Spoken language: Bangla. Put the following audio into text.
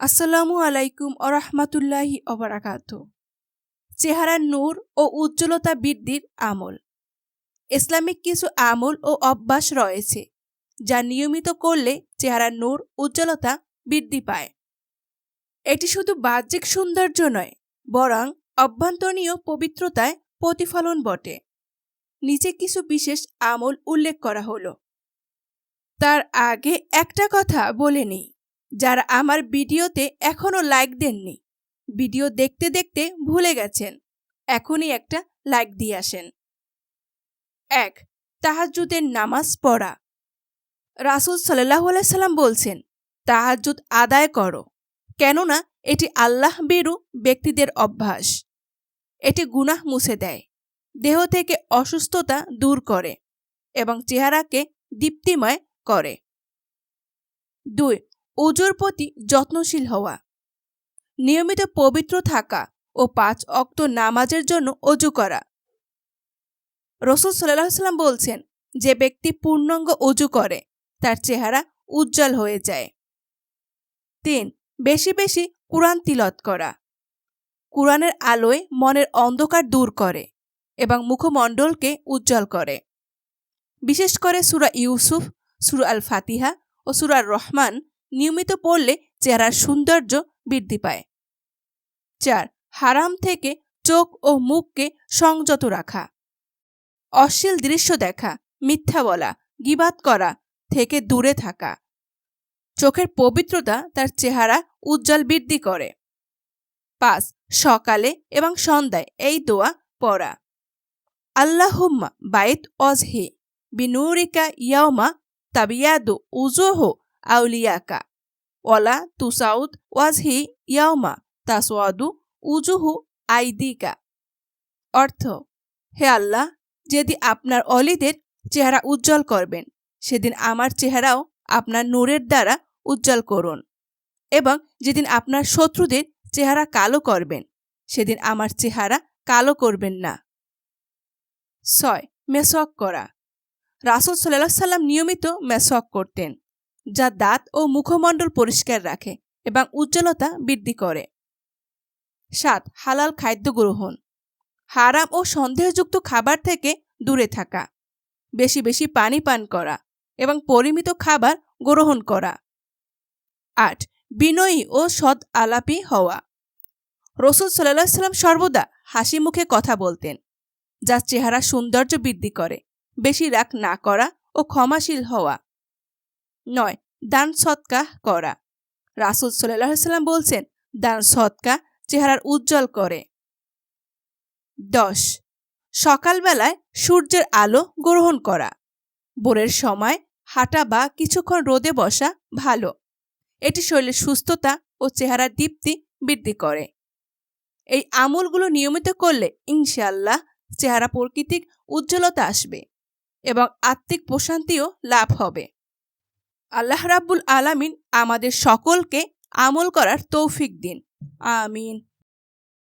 আসসালামু আলাইকুম আরহামাতুল্লাহি অবরাকাত চেহারার নূর ও উজ্জ্বলতা বৃদ্ধির আমল। ইসলামিক কিছু আমল ও অভ্যাস রয়েছে, যা নিয়মিত করলে চেহারার নূর, উজ্জ্বলতা বৃদ্ধি পায়। এটি শুধু বাহ্যিক সৌন্দর্য নয়, বরং অভ্যন্তরীণ পবিত্রতায় প্রতিফলন বটে। নিচে কিছু বিশেষ আমল উল্লেখ করা হলো। তার আগে একটা কথা বলে নিই। যারা আমার ভিডিওতে এখনও লাইক দেননি, ভিডিও দেখতে দেখতে ভুলে গেছেন, এখনই একটা লাইক দিয়ে আসেন। এক তাহাজুদের নামাজ পড়া। রাসুল সাল্লাহ সাল্লাম বলছেন তাহাজুদ আদায় করো, কেননা এটি আল্লাহ বেরু ব্যক্তিদের অভ্যাস। এটি গুনাহ মুছে দেয়, দেহ থেকে অসুস্থতা দূর করে এবং চেহারাকে দীপ্তিময় করে। দুই ওজোর প্রতি যত্নশীল হওয়া। নিয়মিত পবিত্র থাকা ও পাঁচ অক্ত নামাজের জন্য অজু করা। রসুল সাল্লাহ সাল্লাম বলছেন, যে ব্যক্তি পূর্ণাঙ্গ অজু করে, তার চেহারা উজ্জ্বল হয়ে যায়। তিন, বেশি বেশি কোরআন তিলত করা। কোরআনের আলোয় মনের অন্ধকার দূর করে এবং মুখমণ্ডলকে উজ্জ্বল করে। বিশেষ করে সুরা ইউসুফ, সুরা আল ফাতিহা ও সুরার রহমান নিয়মিত পড়লে চেহারার সৌন্দর্য বৃদ্ধি পায়। চার, হারাম থেকে চোখ ও মুখকে সংযত রাখা। অশ্লীল দৃশ্য দেখা, মিথ্যা বলা গিবাত করা থেকে দূরে থাকা। চোখের পবিত্রতা তার চেহারা উজ্জ্বল বৃদ্ধি করে। পাঁচ, সকালে এবং সন্ধ্যায় এই দোয়া পড়া। আল্লাহুম্মা বাইত অজহে বিনুরিকা ইয়াউমা তাবিয়াদু উজোহ আউলিয়াকা ওয়ালা তুসাউদ ওয়াজহি ইয়াউমা তাসওয়াদু উজুহু আইদিকা অর্থ হে আল্লাহ যেদিন আপনার অলিদের চেহারা উজ্জ্বল করবেন, সেদিন আমার চেহারাও আপনার নূরের দ্বারা উজ্জ্বল করুন এবং যেদিন আপনার শত্রুদের চেহারা কালো করবেন, সেদিন আমার চেহারা কালো করবেন না। ছয় মেসক করা। রাসুল সাল্লাহ সাল্লাম নিয়মিত মেসক করতেন। যা দাঁত ও মুখমণ্ডল পরিষ্কার রাখে এবং উজ্জ্বলতা বৃদ্ধি করে। সাত, হালাল খাদ্য গ্রহণ। হারাম ও সন্দেহযুক্ত খাবার থেকে দূরে থাকা। বেশি বেশি পানি পান করা এবং পরিমিত খাবার গ্রহণ করা। আট, বিনয়ী ও সৎ আলাপি হওয়া। রসুল সাল্লাহ সাল্লাম সর্বদা হাসি মুখে কথা বলতেন যা চেহারা সৌন্দর্য বৃদ্ধি করে। বেশি রাগ না করা ও ক্ষমাশীল হওয়া। নয়, দান সৎকা করা। রাসুল সাল্লাম বলছেন, দান সৎকা চেহারার উজ্জ্বল করে। দশ, সকালবেলায় সূর্যের আলো গ্রহণ করা। বোরের সময় হাঁটা বা কিছুক্ষণ রোদে বসা ভালো। এটি শরীরের সুস্থতা ও চেহারার দীপ্তি বৃদ্ধি করে। এই আমলগুলো নিয়মিত করলে ইনশাল্লাহ চেহারা প্রকৃতিক উজ্জ্বলতা আসবে এবং আত্মিক প্রশান্তিও লাভ হবে। আল্লাহ রাব্বুল আলামিন আমাদের সকলকে আমল করার তৌফিক দিন। আমিন।